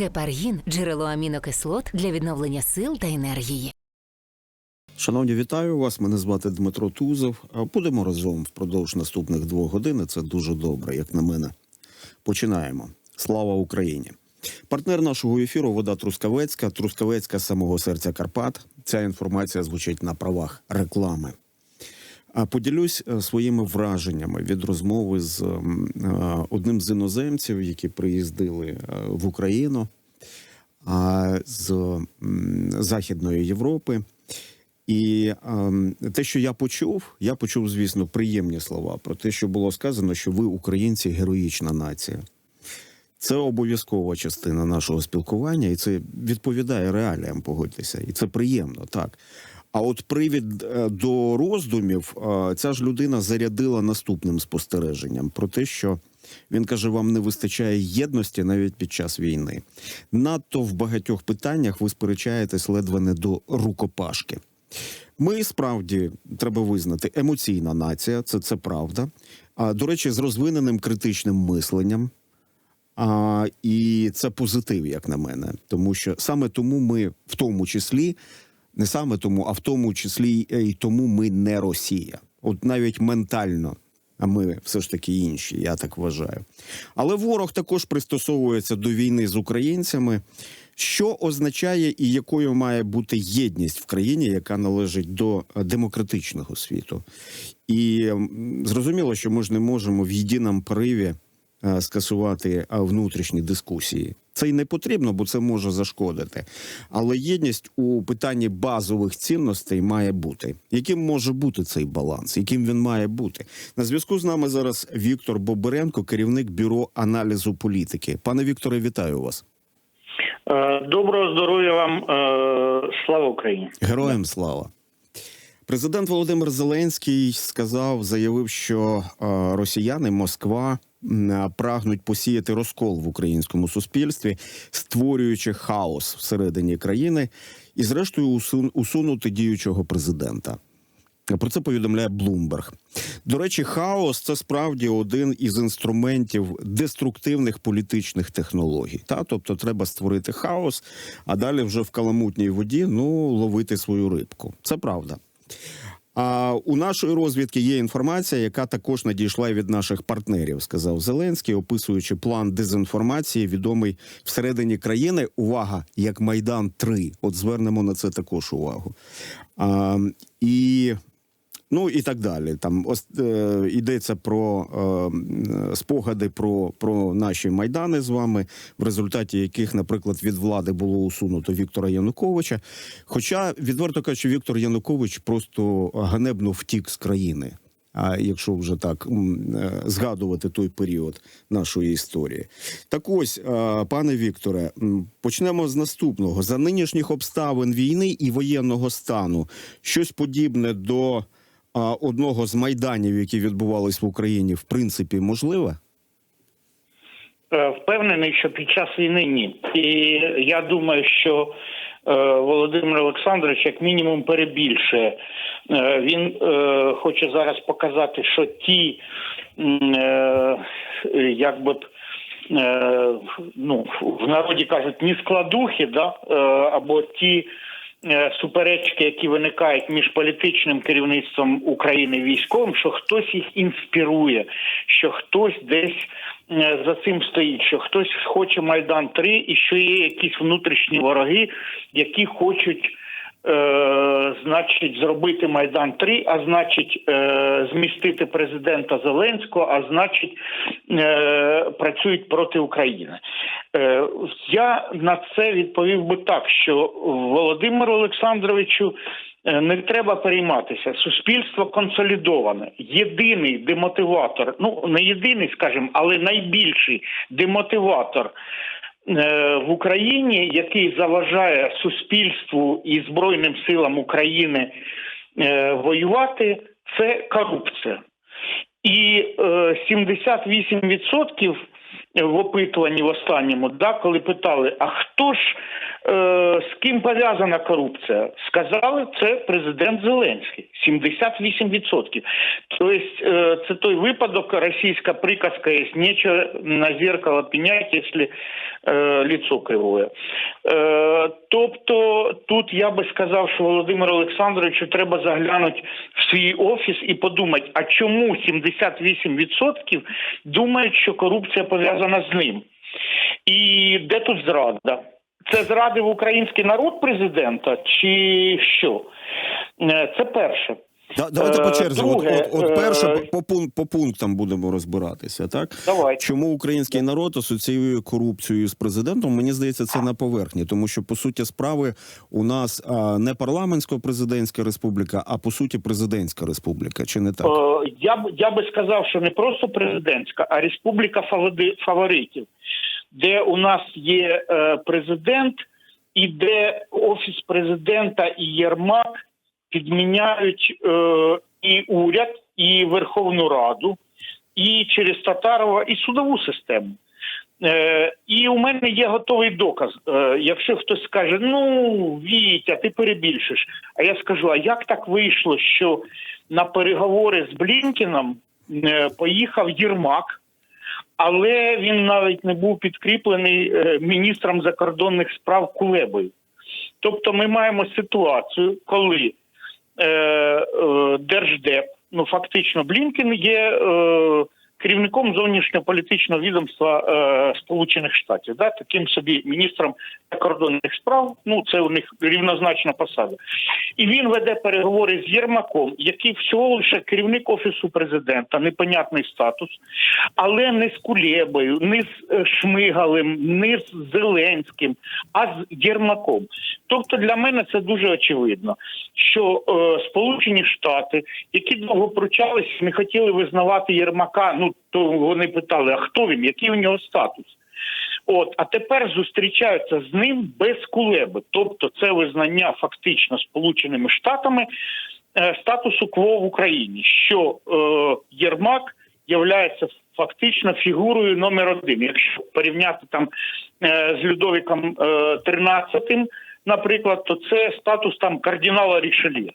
Гепаргін джерело амінокислот для відновлення сил та енергії. Шановні, вітаю вас. Мене звати Дмитро Тузов. Будемо разом впродовж наступних двох годин. Це дуже добре, як на мене. Починаємо. Слава Україні! Партнер нашого ефіру Вода Трускавецька, Трускавецька з самого серця Карпат. Ця інформація звучить на правах реклами. А поділюсь е, своїми враженнями від розмови з е, одним з іноземців, які приїздили е, в Україну з Західної Європи. І те, що я почув, я почув, звісно, приємні слова про те, що було сказано, що ви, українці, героїчна нація. Це обов'язкова частина нашого спілкування, і це відповідає реаліям, погодьтеся. І це приємно, так. А от привід е, до роздумів е, ця ж людина зарядила наступним спостереженням про те, що він каже: вам не вистачає єдності навіть під час війни. Надто в багатьох питаннях ви сперечаєтесь ледве не до рукопашки. Ми справді треба визнати емоційна нація, це, це правда. А до речі, з розвиненим критичним мисленням. А, і це позитив, як на мене, тому що саме тому ми в тому числі, не саме тому, а в тому числі і тому ми не Росія. От навіть ментально, а ми все ж таки інші, я так вважаю. Але ворог також пристосовується до війни з українцями. Що означає і якою має бути єдність в країні, яка належить до е, демократичного світу? І зрозуміло, що ми ж не можемо в єдиному пориві скасувати е, внутрішні дискусії. Це й не потрібно, бо це може зашкодити. Але єдність у питанні базових цінностей має бути. Яким може бути цей баланс? Яким він має бути? На зв'язку з нами зараз Віктор Боберенко, керівник бюро аналізу політики. Пане Вікторе, вітаю вас. Е, Доброго здоров'я вам, е, слава Україні. Героям слава. Президент Володимир Зеленський сказав, заявив, що росіяни, Москва прагнуть посіяти розкол в українському суспільстві, створюючи хаос всередині країни, і, зрештою, усунути діючого президента. Про це повідомляє Блумберг. До речі, хаос це справді один із інструментів деструктивних політичних технологій. Та тобто треба створити хаос, а далі вже в каламутній воді ну ловити свою рибку. Це правда. А у нашої розвідки є інформація, яка також надійшла від наших партнерів, сказав Зеленський, описуючи план дезінформації, відомий всередині країни. Увага, як Майдан 3 От звернемо на це також увагу. А, і Ну і так далі. Там ос, е, йдеться про е, спогади про, про наші майдани з вами, в результаті яких, наприклад, від влади було усунуто Віктора Януковича. Хоча, відверто кажучи, Віктор Янукович просто ганебно втік з країни. А якщо вже так е, згадувати той період нашої історії, так ось, е, пане Вікторе, почнемо з наступного за нинішніх обставин війни і воєнного стану. Щось подібне до одного з майданів, які відбувались в Україні, в принципі, можливе? Е, Впевнений, що під час війни ні. І я думаю, що е, Володимир Олександрович як мінімум перебільшує. Е, Він хоче зараз показати, що ті, як би Ну, в народі кажуть, ні складухи, да, або ті суперечки, які виникають між політичним керівництвом України і військовим, що хтось їх інспірує, що хтось десь е, за цим стоїть, що хтось хоче Майдан 3 і що є якісь внутрішні вороги, які хочуть. Е, значить, зробити Майдан 3 а значить, е, змістити президента Зеленського, а значить, е, працюють проти України. Е, я на це відповів би так, що Володимиру Олександровичу е, не треба перейматися. Суспільство консолідоване. Єдиний демотиватор, ну не єдиний, скажімо, але найбільший демотиватор в Україні, який заважає суспільству і Збройним силам України е, воювати, це корупція. І е, 78% в опитуванні в останньому, да, коли питали, а хто ж е, з ким пов'язана корупція? Сказали, це президент Зеленський. 78%. Тобто е, це той випадок, російська приказка є нічого на зеркало пенять, якщо е, лицо кривое. Е, тобто тут я би сказав, що Володимиру Олександровичу треба заглянути в свій офіс і подумати, а чому 78% думають, що корупція пов'язана з ним? І де тут зрада? Це зрадив український народ президента, чи що? Е, Це перше. Да, давайте по Е, черзі. От, друге, от, от перше е, по, по, по пунктам будемо розбиратися, так? Давай. Чому український народ асоціює корупцію з президентом? Мені здається, це на поверхні, тому що по суті справи у нас не парламентсько-президентська республіка, а по суті президентська республіка. Чи не так? Я б я би сказав, що не просто президентська, а республіка фаворитів, де у нас є е, президент, і де офіс президента і Єрмак підміняють е, і уряд, і Верховну Раду, і через Татарова, і судову систему. Е, і у мене є готовий доказ. Е, якщо хтось скаже, ну Вітя, ти перебільшиш. А я скажу: а як так вийшло, що на переговори з Блінкіном е, поїхав Єрмак, але він навіть не був підкріплений е, міністром закордонних справ Кулебою. Тобто, ми маємо ситуацію, коли е, е, держдеп, ну фактично, Блінкен є керівником зовнішньополітичного відомства е, Сполучених Штатів, да, таким собі міністром закордонних справ. Ну це у них рівнозначна посада. І він веде переговори з Єрмаком, який всього лише керівник офісу президента, непонятний статус, але не з Кулєбою, не з е, Шмигалем, не з Зеленським, а з Єрмаком. Тобто для мене це дуже очевидно, що е, Сполучені Штати, які довго пручались, не хотіли визнавати Єрмака. Ну то вони питали, а хто він, який у нього статус? От, а тепер зустрічаються з ним без кулеби. Тобто, це визнання фактично Сполученими Штатами е, статусу КВО в Україні, що е, Єрмак являється фактично фігурою номер один. Якщо порівняти там е, з Людовіком е, 13, наприклад, то це статус там кардинала Рішельє.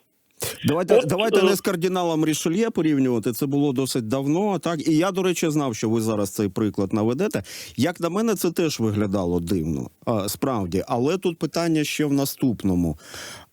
Давайте От, давайте е, не з кардиналом Рішельє порівнювати. Це було досить давно. Так і я, до речі, знав, що ви зараз цей приклад наведете. Як на мене, це теж виглядало дивно, а, справді. Але тут питання ще в наступному.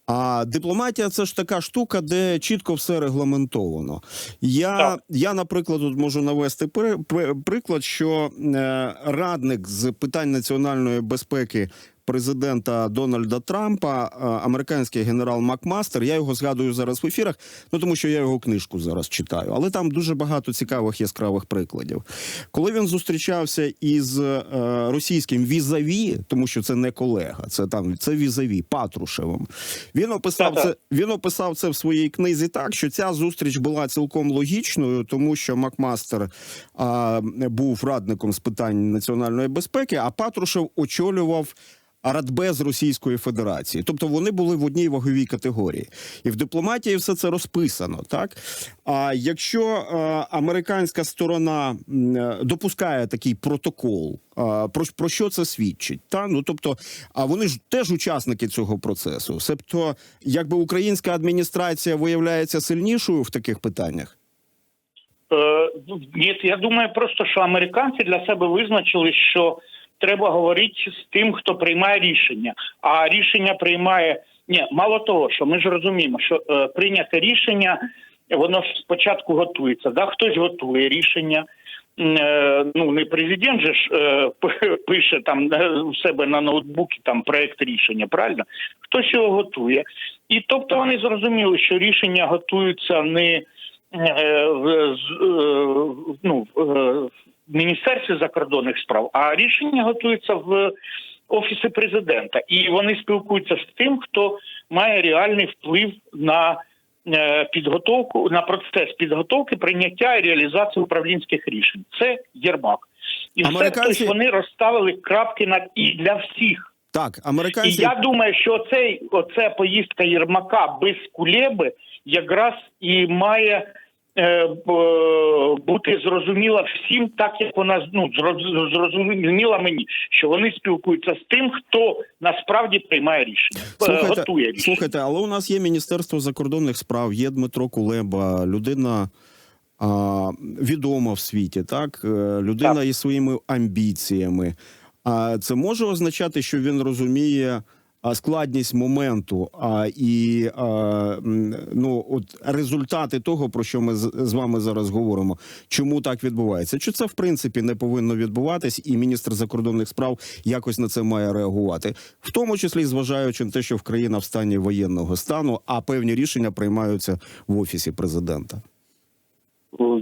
А дипломатія це ж така штука, де чітко все регламентовано. Я, Так. я наприклад, тут можу навести при- при- приклад, що е, радник з питань національної безпеки президента Дональда Трампа, е, американський генерал Макмастер. Я його згадую зараз в ефірах, ну тому що я його книжку зараз читаю. Але там дуже багато цікавих яскравих прикладів. Коли він зустрічався із е, російським візаві, тому що це не колега, це там це візаві Патрушевим. Він описав це. Він описав це в своїй книзі так, що ця зустріч була цілком логічною, тому що Макмастер а, був радником з питань національної безпеки, а Патрушев очолював. Радбез Російської Федерації, тобто вони були в одній ваговій категорії, і в дипломатії все це розписано. Так а якщо е, американська сторона е, допускає такий протокол, е, про, про що це свідчить? Та ну тобто, а вони ж теж учасники цього процесу. Себто, якби українська адміністрація виявляється сильнішою в таких питаннях. Ну, Ні, я думаю, просто що американці для себе визначили, що треба говорити з тим, хто приймає рішення. А рішення приймає ні, мало того, що ми ж розуміємо, що е, прийняте рішення воно ж спочатку готується. Да? Хтось готує рішення. Е, Ну не президент же ж е, пише там е, у себе на ноутбуці там проект рішення, правильно? Хтось його готує. І тобто вони зрозуміли, що рішення готуються не ну, Міністерстві закордонних справ, а рішення готується в офісі президента, і вони спілкуються з тим, хто має реальний вплив на е, підготовку на процес підготовки, прийняття і реалізації управлінських рішень. Це Єрмак, і все Американці- тобто вони розставили крапки на і для всіх. Так, І я думаю, що оцей, оця поїздка Єрмака без Кулеби якраз і має бути зрозуміла всім, так як вона ну зрозуміла мені, що вони спілкуються з тим, хто насправді приймає рішення, е, готує рішення. слухайте, але у нас є Міністерство закордонних справ, є Дмитро Кулеба, людина а, відома в світі, так? Е, Людина Так. із своїми амбіціями. А це може означати, що він розуміє складність моменту а, і ну, от результати того, про що ми з, вами зараз говоримо. Чому так відбувається? Чи це в принципі не повинно відбуватись, і міністр закордонних справ якось на це має реагувати, в тому числі зважаючи на те, що в країна в стані воєнного стану, а певні рішення приймаються в офісі президента.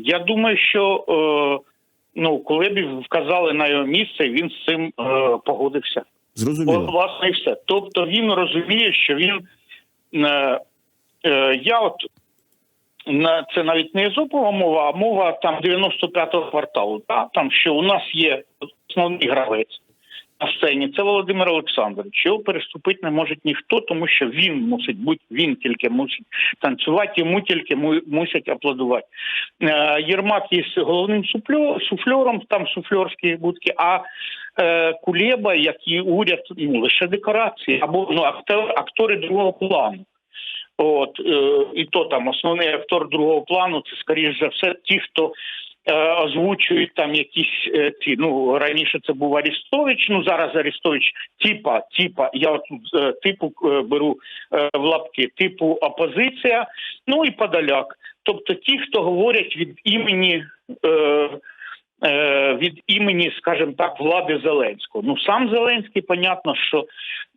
Я думаю, що е, ну коли б вказали на його місце, він з цим е, погодився. От, Зрозуміло. власне, і все. Тобто він розуміє, що він е, е, я от на це навіть не зупова мова, а мова там 95-го кварталу. Та? Там що у нас є основний гравець на сцені, це Володимир Олександрович. Його переступити не може ніхто, тому що він мусить бути, він тільки мусить танцювати, йому тільки мусять аплодувати. Е, Єрмак є головним суфльо- суфльором, там суфльорські будки, а е, Кулеба, як і уряд, ну лише декорації або ну актор, актори другого плану. От е, і то там основний актор другого плану, це скоріш за все ті, хто озвучують там якісь е, ці. Ну раніше це був Арістович. Ну зараз Арістович, типа, типа, я тут е, типу е, беру е, в лапки, типу опозиція, ну і Подоляк. Тобто ті, хто говорять від імені. Е, е, від імені, скажімо так, влади Зеленського. Ну сам Зеленський, понятно, що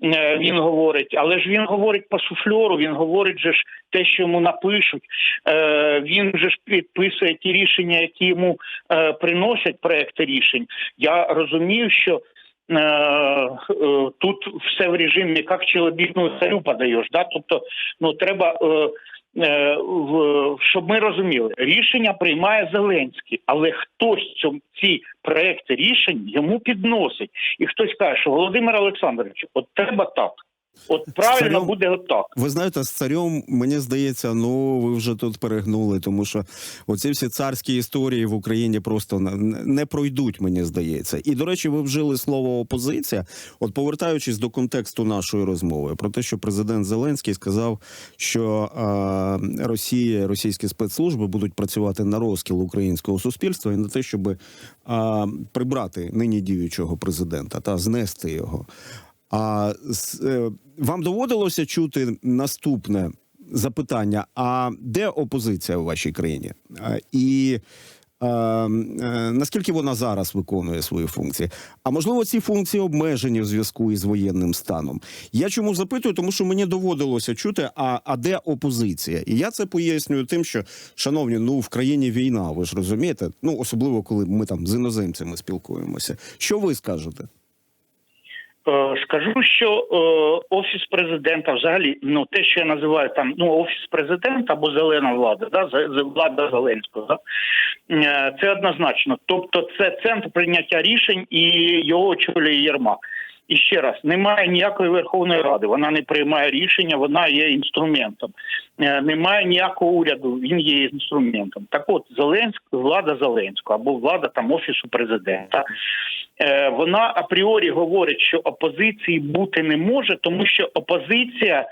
е, він говорить, але ж він говорить по суфльору, він говорить же ж те, що йому напишуть. Е, він же ж підписує ті рішення, які йому е, приносять проекти рішень. Я розумію, що. е, е, Тут все в режимі, як чоловічну царю подаєш. Да? Тобто, ну треба е, е, щоб ми розуміли, рішення приймає Зеленський, але хтось цьому ці проекти рішень йому підносить, і хтось каже, що Володимир Олександрович, от треба так. От правильно Царем- буде отак. Ви знаєте, з царем, мені здається, ну ви вже тут перегнули, тому що оці всі царські історії в Україні просто не, не пройдуть, мені здається. І до речі, ви вжили слово опозиція. От повертаючись до контексту нашої розмови, про те, що президент Зеленський сказав, що а, Росія, російські спецслужби будуть працювати на розкіл українського суспільства і на те, щоб а, прибрати нині діючого президента та знести його. А е, вам доводилося чути наступне запитання: а де опозиція у вашій країні? І е, е, наскільки вона зараз виконує свої функції? А можливо, ці функції обмежені в зв'язку із воєнним станом? Я чому запитую? Тому що мені доводилося чути, а, а де опозиція? І я це пояснюю тим, що, шановні, ну в країні війна, ви ж розумієте? Ну особливо коли ми там з іноземцями спілкуємося. Що ви скажете? Е, Скажу, що е, офіс президента, взагалі, ну те, що я називаю там ну офіс президента або зелена влада, да влада Зеленського, да? е, це однозначно. Тобто, це центр прийняття рішень і його очолює Єрмак. І ще раз, немає ніякої Верховної Ради, вона не приймає рішення, вона є інструментом. Е, Немає ніякого уряду, він є інструментом. Так от Зеленськ, влада Зеленського або влада там офісу президента. Е, Вона апріорі говорить, що опозиції бути не може, тому що опозиція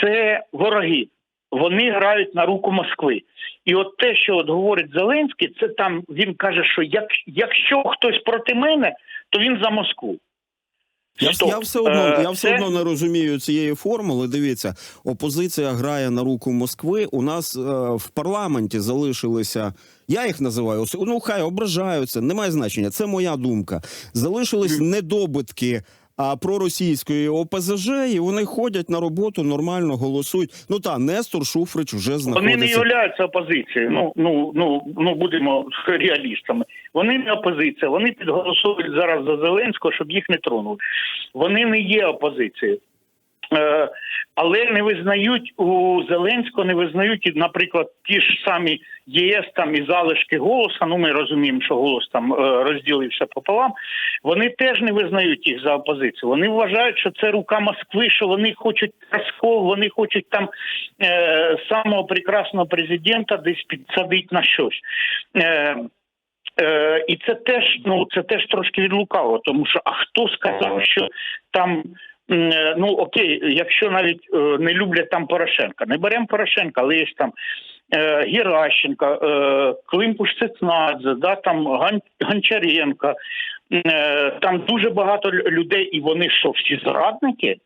це вороги. Вони грають на руку Москви. І от те, що от говорить Зеленський, це там він каже, що як, якщо хтось проти мене, то він за Москву. Я, Стоп. я все одно Е, я все це- одно не розумію цієї формули. Дивіться, опозиція грає на руку Москви. У нас е, в парламенті залишилися. Я їх називаю ну хай ображаються, немає значення. Це моя думка. Залишились недобитки. А проросійської ОПЗЖ, і вони ходять на роботу, нормально голосують. Ну та Нестор Шуфрич вже Вони не являються опозицією. Ну ну ну ну будемо реалістами. Вони не опозиція. Вони підголосують зараз за Зеленського, щоб їх не тронули. Вони не є опозицією. Е, але не визнають у Зеленського, не визнають, наприклад, ті ж самі ЄС там і залишки голоса. Ну ми розуміємо, що голос там е, розділився пополам. Вони теж не визнають їх за опозицію. Вони вважають, що це рука Москви, що вони хочуть раскол, вони хочуть там е, самого прекрасного президента десь підсадити на щось. Е, Е, і це теж ну це теж трошки відлукаво, тому що а хто сказав, що там е, ну окей, якщо навіть е, не люблять там Порошенка, не беремо Порошенка, але є ж там е, Геращенко, е, Климпуш Цецнадзе, да там Гон, Гончаренко, е, там дуже багато людей, і вони що всі зрадники.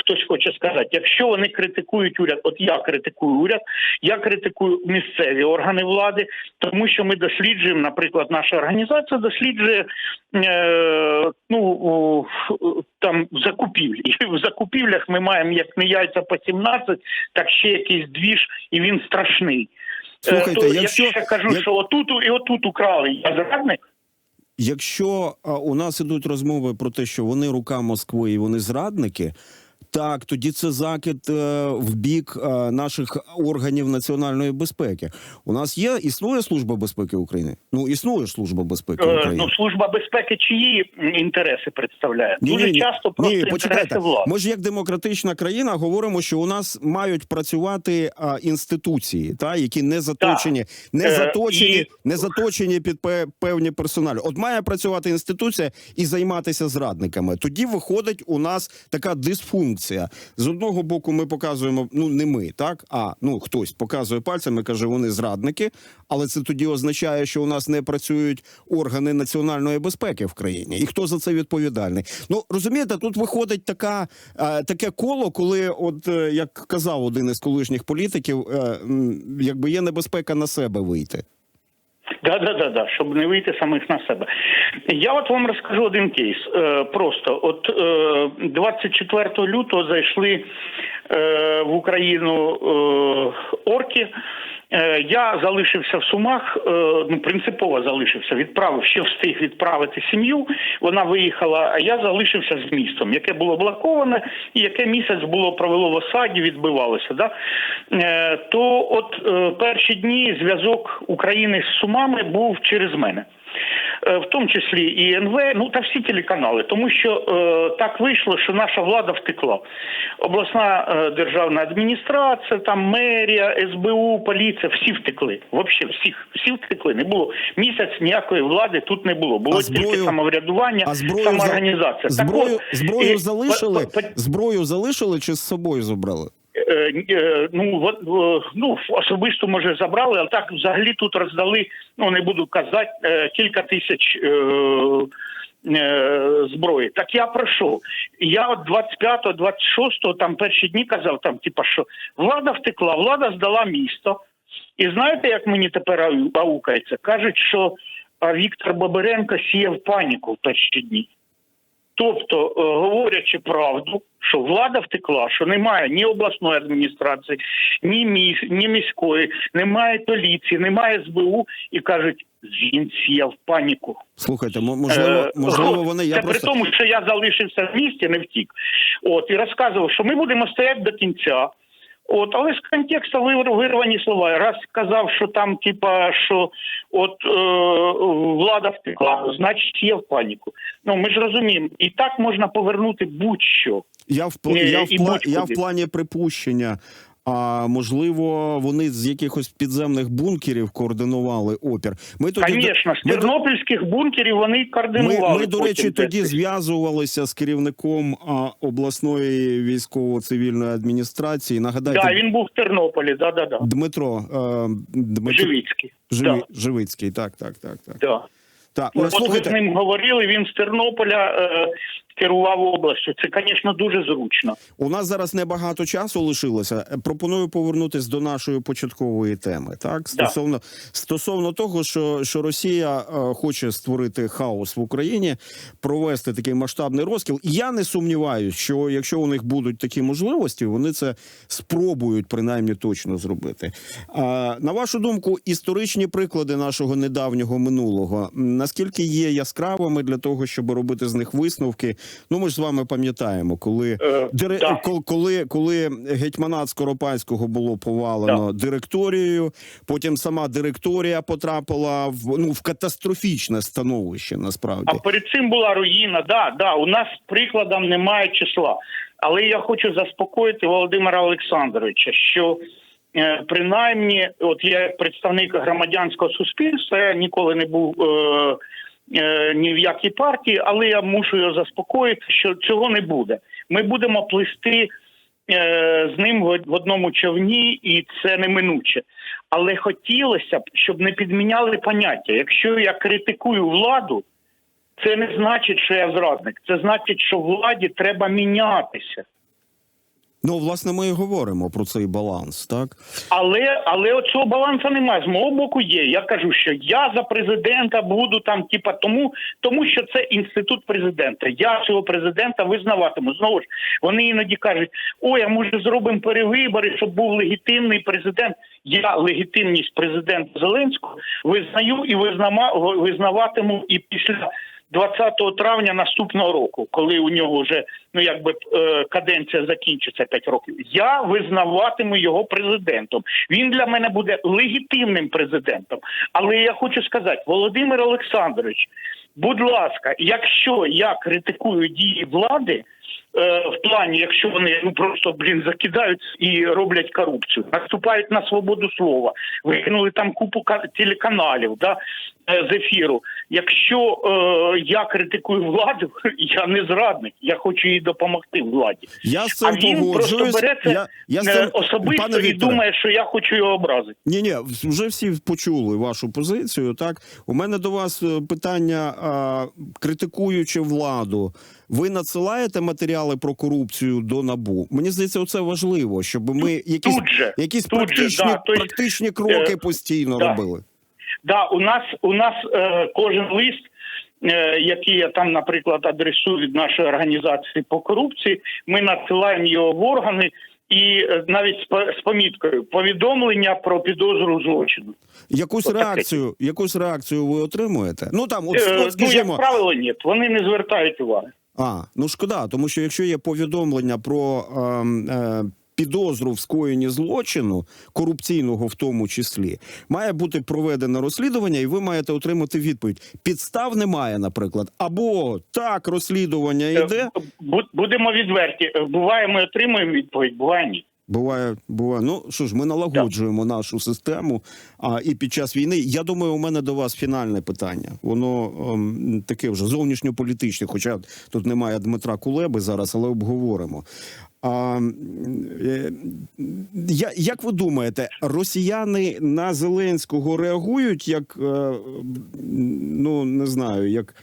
Хтось хоче сказати, якщо вони критикують уряд, от я критикую уряд, я критикую місцеві органи влади, тому що ми досліджуємо, наприклад, наша організація досліджує е, ну там закупівлі. І в закупівлях ми маємо як не яйця по 17, так ще якийсь двіж, і він страшний. Слухайте, то якщо- я ще кажу, як- що отут і отут украли, я зрадник. Якщо у нас ідуть розмови про те, що вони рука Москви і вони зрадники. Так, тоді це закид е, в бік е, наших органів національної безпеки. У нас є існує служба безпеки України. Ну існує служба безпеки Е, України. Ну, служба безпеки чиї інтереси представляє? Ні, Дуже ні, ні. часто просто Ні, інтереси почекайте. влади. Ми ж як демократична країна говоримо, що у нас мають працювати а, інституції, та які не заточені, не Е, заточені, і- не заточені під пе- певні персоналі. От має працювати інституція і займатися зрадниками. Тоді виходить у нас така дисфункція. З одного боку, ми показуємо, ну не ми, так а ну хтось показує пальцем і каже, вони зрадники, але це тоді означає, що у нас не працюють органи національної безпеки в країні. І хто за це відповідальний? Ну розумієте, тут виходить така е, таке коло, коли, от е, як казав один із колишніх політиків, е, якби є небезпека на себе вийти. Да, да, да, да, щоб не вийти самих на себе. Я от вам розкажу один кейс. Е, просто от е, 24 лютого зайшли е, в Україну е, орки. Е, я залишився в Сумах, е, ну принципово залишився. Відправив ще встиг відправити сім'ю. Вона виїхала, а я залишився з містом, яке було блоковане, і яке місяць було провело в осаді, відбивалося. Да? Е, то от перші дні зв'язок України з Сумами був через мене. Е, В тому числі і НВ, ну та всі телеканали, тому що е, так вийшло, що наша влада втекла. Обласна е, державна адміністрація, там мерія, СБУ, поліція, всі втекли. Взагалі всіх, всі втекли. Не було місяць ніякої влади тут не було. Було А зброю- тільки самоврядування, А зброю за- самоорганізація. Так зброю, от, зброю і- залишили, по- по- зброю залишили чи з собою забрали? Е, е, ну от, е, ну особисто може забрали, але так взагалі тут роздали. Ну не буду казати кілька тисяч. Зброї, так я пройшов. Я от 25-го, 26-го, там перші дні казав, там, типа, що влада втекла, влада здала місто. І знаєте, як мені тепер ау- аукається? Кажуть, що Віктор Бабиренко сіяв паніку в перші дні. Тобто, е, говорячи правду, що влада втекла, що немає ні обласної адміністрації, ні міс, ні міської, немає поліції, немає СБУ, і кажуть, жінці я в паніку. Слухайте, мо- можливо, Е, можливо, вони я це просто при тому, що я залишився в місті, не втік. От і розказував, що ми будемо стояти до кінця. От, але з контексту вир- вирвані слова. Раз сказав, що там, типа, що от е, влада втекла, значить є в паніку. Ну ми ж розуміємо, і так можна повернути будь-що. Я в Ні, я в я в плані припущення. А можливо, вони з якихось підземних бункерів координували опір. Ми тоді Звісно, з ми, тернопільських бункерів вони координували. ми, ми, до речі, тоді зв'язувалися з керівником а, обласної військово-цивільної адміністрації. Нагадайте, Да, він був в Тернополі, да, да, да. Дмитро е, Дмитро Живіцький. Живі, Да, Живицький. Так, так, так, так. да. Так, Ну, От ви з ним говорили, він з Тернополя е, керував областю. Це, звісно, дуже зручно. У нас зараз небагато часу лишилося. Е, Пропоную повернутися до нашої початкової теми. Так стосовно стосовно того, що, що Росія е, хоче створити хаос в Україні, провести такий масштабний розкіл. Я не сумніваюся, що якщо у них будуть такі можливості, вони це спробують принаймні точно зробити. А, на вашу думку, історичні приклади нашого недавнього минулого наскільки є яскравими для того, щоб робити з них висновки Ну ми ж з вами пам'ятаємо, коли Е, Дире... да. коли, коли гетьманат Скоропадського було повалено директорією, потім сама директорія потрапила в ну в катастрофічне становище. Насправді А перед цим була руїна. Да, да, у нас прикладом немає числа. Але я хочу заспокоїти Володимира Олександровича, що е, принаймні, от я представник громадянського суспільства, я ніколи не був. Е, ні в якій партії, але я мушу його заспокоїти, що цього не буде. Ми будемо плисти е, з ним в одному човні, і це неминуче. Але хотілося б, щоб не підміняли поняття. Якщо я критикую владу, це не значить, що я зрадник. Це значить, що владі треба мінятися. Ну власне ми і говоримо про цей баланс, так Але але оцього балансу немає. З мого боку є. Я кажу, що я за президента буду там, типа, тому, тому що це інститут президента. Я цього президента визнаватиму. Знову ж вони іноді кажуть: ой, а може зробимо перевибори, щоб був легітимний президент. Я легітимність президента Зеленського визнаю і визнаватиму і після. 20 травня наступного року, коли у нього вже ну якби е, каденція закінчиться 5 років, я визнаватиму його президентом. Він для мене буде легітимним президентом. Але я хочу сказати, Володимир Олександрович, будь ласка, якщо я критикую дії влади. Е, В плані, якщо вони ну просто блін закидають і роблять корупцію, наступають на свободу слова, викинули там купу ка- телеканалів, да е, з ефіру. Якщо е, я критикую владу, я не зрадник, я хочу їй допомогти владі. я з А цим він просто бере це Я, я е, цим особисто пане і Вікторе, думає, що я хочу його образити. Ні, ні, вже всі почули вашу позицію. Так, у мене до вас питання, а, критикуючи владу, ви надсилаєте матеріали про корупцію до набу? Мені здається, це важливо, щоб ми якісь, Тут же, якісь тут же, практичні, да, то есть, практичні кроки е, постійно да. робили. Да, у нас у нас е, кожен лист, е, який я там, наприклад, адресую від нашої організації по корупції, ми надсилаємо його в органи. І е, навіть з поміткою повідомлення про підозру злочину. Якусь Отаке. реакцію, якусь реакцію ви отримуєте? Ну там, от, от ну, як правило, ні, вони не звертають уваги. А, ну шкода, тому що якщо є повідомлення про е, е, підозру в скоєнні злочину, корупційного в тому числі, має бути проведене розслідування, і ви маєте отримати відповідь. Підстав немає, наприклад, або так розслідування Е, йде. бу- Будемо відверті. Е, Буває, ми отримуємо відповідь, буває ні. Буває, буває. Ну що ж, ми налагоджуємо нашу систему. А і під час війни, я думаю, у мене до вас фінальне питання. Воно ем, таке вже зовнішньополітичне, хоча тут немає Дмитра Кулеби зараз, але обговоримо. А, е, я, як ви думаєте, росіяни на Зеленського реагують як е, ну не знаю, як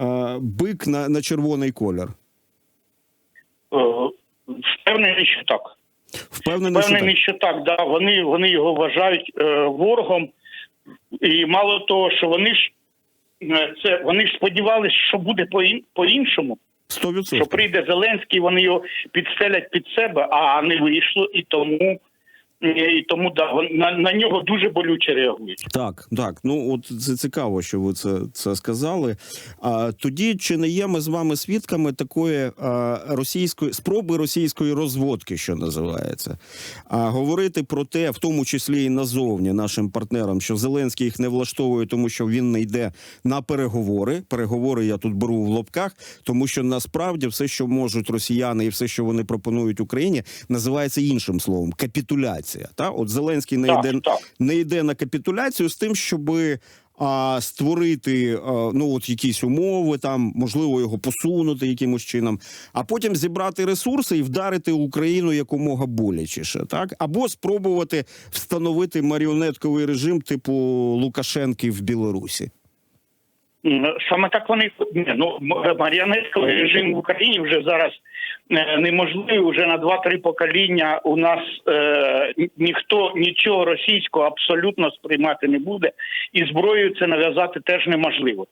е, бик на, на червоний колір? Е, Впевнений, що так. Впевнений, що так? Впевнений, що так. Да, вони, вони його вважають е, ворогом, і мало того, що вони ж е, це вони ж сподівалися, що буде по по-іншому. 100%. Що прийде Зеленський, вони його підстелять під себе, а не вийшло, і тому і тому да на, на нього дуже болюче реагують. Так, так. Ну от це цікаво, що ви це, це сказали. А тоді чи не є ми з вами свідками такої а, російської спроби російської розводки, що називається, а говорити про те, в тому числі і назовні нашим партнерам, що Зеленський їх не влаштовує, тому що він не йде на переговори. Переговори я тут беру в лобках, тому що насправді все, що можуть росіяни, і все, що вони пропонують Україні, називається іншим словом капітуляція. Та от Зеленський не Так, йде так. не йде на капітуляцію з тим, щоб а, створити а, ну от якісь умови, там можливо його посунути якимось чином, а потім зібрати ресурси і вдарити Україну якомога болячіше, так або спробувати встановити маріонетковий режим типу Лукашенки в Білорусі. Саме так вони ні, ну маріонетковий режим в Україні вже зараз е, неможливий. Вже на 2-3 покоління у нас е, ніхто нічого російського абсолютно сприймати не буде, і зброєю це нав'язати теж неможливо.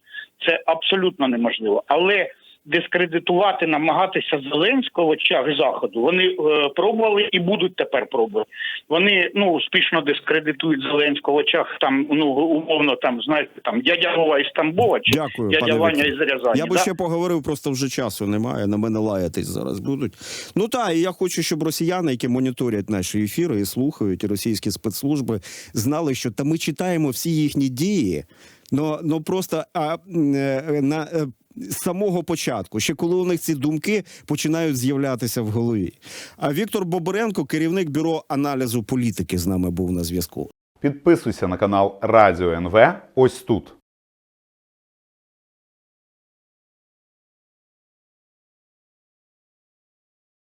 Це абсолютно неможливо. Але дискредитувати, намагатися Зеленського в очах заходу. Вони е, пробували і будуть тепер пробувати. Вони ну успішно дискредитують Зеленського в очах. Там ну умовно, там знаєте, там дядя Вова із Тамбова чи Дякую, дядя Ваня із Рязані. Я би да? ще поговорив, просто вже часу немає. На мене лаятись зараз будуть. Ну так, і я хочу, щоб росіяни, які моніторять наші ефіри і слухають, і російські спецслужби, знали, що та ми читаємо всі їхні дії. Ну, ну просто а, е, на е, з самого початку, ще коли у них ці думки починають з'являтися в голові. А Віктор Бобренко, керівник бюро аналізу політики, з нами був на зв'язку. Підписуйся на канал Радіо НВ ось тут.